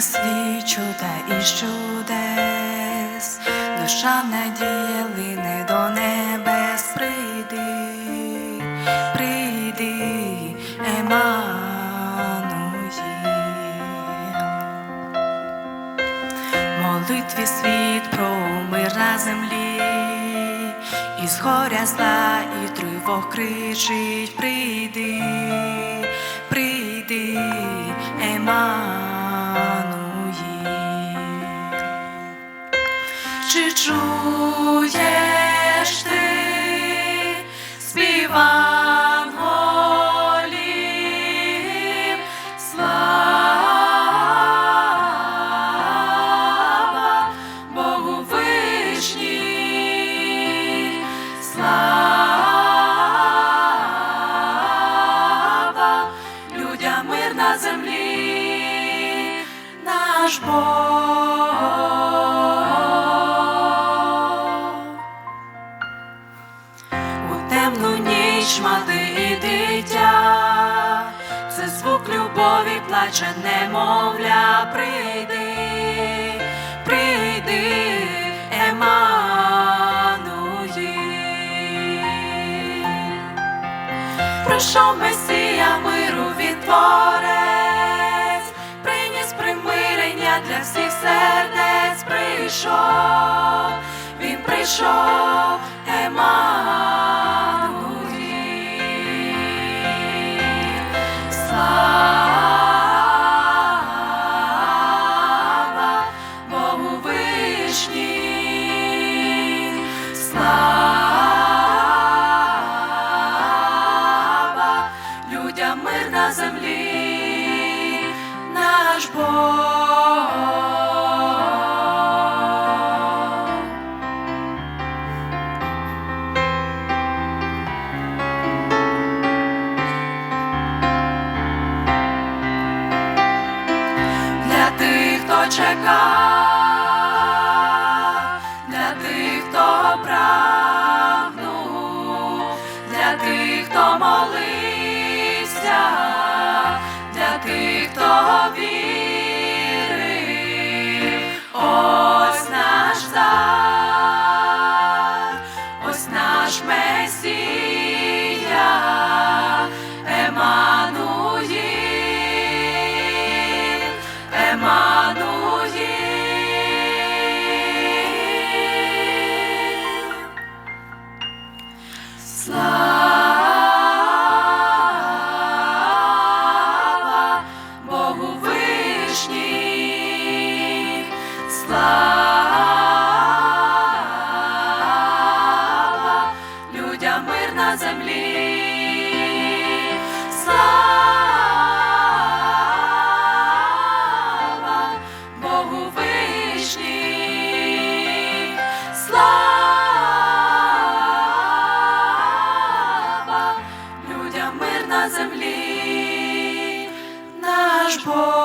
Знає світ чуда і чудес, душа надія лине до небес, прийди, прийди, Еммануїл. Молитві світ про мир на землі, і з зла і тривог кричить, прийди, прийди, Еммануїл. Чуєш ти співан голів? Слава Богу вишній, слава людям мир на землі, наш Бог. Ніч мати і дитя, це звук любові плаче, немовля, прийди, прийди, Еммануїл. Пройшов Месія миру він творець, приніс примирення для всіх сердець, прийшов, він прийшов, чекав, для тих, хто прагнув, для тих, хто молився, для тих, хто вірив, ось наш цар, ось наш Месія, Еммануїл, Еммануїл. Слава Богу вишній, слава людям мир на землі. Землі, наш Бог.